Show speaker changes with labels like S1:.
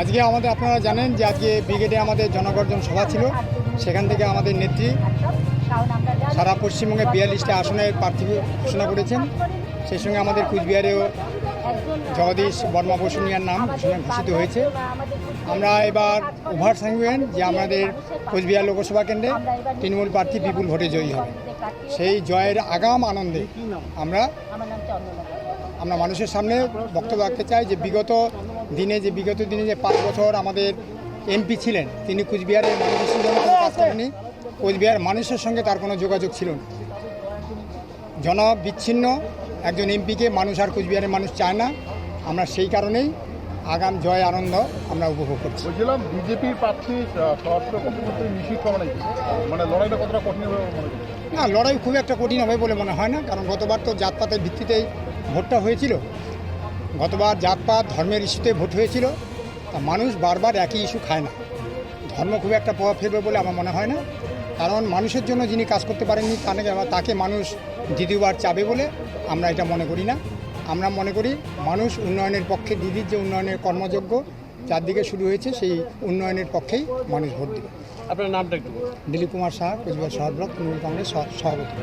S1: আজকে আমাদের আপনারা জানেন যে আজকে ব্রিগেডে আমাদের জনগর্জন সভা ছিল। সেখান থেকে আমাদের নেত্রী সারা পশ্চিমবঙ্গে বিয়াল্লিশটা আসনের প্রার্থী ঘোষণা করেছেন। সেই সঙ্গে আমাদের কুচবিহারেও জগদীশ বর্মা বসুনিয়ার নাম ঘোষণা ঘোষিত হয়েছে। আমরা এবার ওভার সাংবেন যে আমাদের কোচবিহার লোকসভা কেন্দ্রে তৃণমূল প্রার্থী বিপুল ভোটে জয়ী হবে। সেই জয়ের আগাম আনন্দে আমরা আমরা মানুষের সামনে বক্তব্য রাখতে চাই যে বিগত দিনে যে বিগত দিনে যে পাঁচ বছর আমাদের এমপি ছিলেন তিনি কুচবিহারের মানুষের জন্য কোনো কাজ করেনি কোচবিহার মানুষের সঙ্গে তার কোনো যোগাযোগ ছিল না। জনবিচ্ছিন্ন একজন এমপিকে মানুষ আর কুচবিহারের মানুষ চায় না। আমরা সেই কারণেই আগাম জয় আনন্দ আমরা উপভোগ করছি।
S2: বলছিলাম বিজেপির প্রার্থী স্বরাষ্ট্র প্রতিমন্ত্রী মানে লড়াইটা কতটা কঠিন হবে
S1: না লড়াই খুব একটা কঠিন হবে বলে মনে হয় না কারণ গতবার তো জাতপাতের ভিত্তিতেই ভোটটা হয়েছিল। গতবার জাতপাত ধর্মের ইস্যুতে ভোট হয়েছিল তা মানুষ বারবার একই ইস্যু খায় না। ধর্ম খুব একটা প্রভাব ফেলবে বলে আমার মনে হয় না। কারণ মানুষের জন্য যিনি কাজ করতে পারেননি তাকে তাকে মানুষ দ্বিতীয়বার চাবে বলে আমরা এটা মনে করি না। আমরা মনে করি মানুষ উন্নয়নের পক্ষে দিদির যে উন্নয়নের কর্মযোগ্য চারদিকে শুরু হয়েছে সেই উন্নয়নের পক্ষেই মানুষ ভোট দেবে।
S3: আপনার নামটা একটু
S1: দিলীপ কুমার সাহা কোচবিহার শহর ব্লক তৃণমূল কংগ্রেস সভাপতি।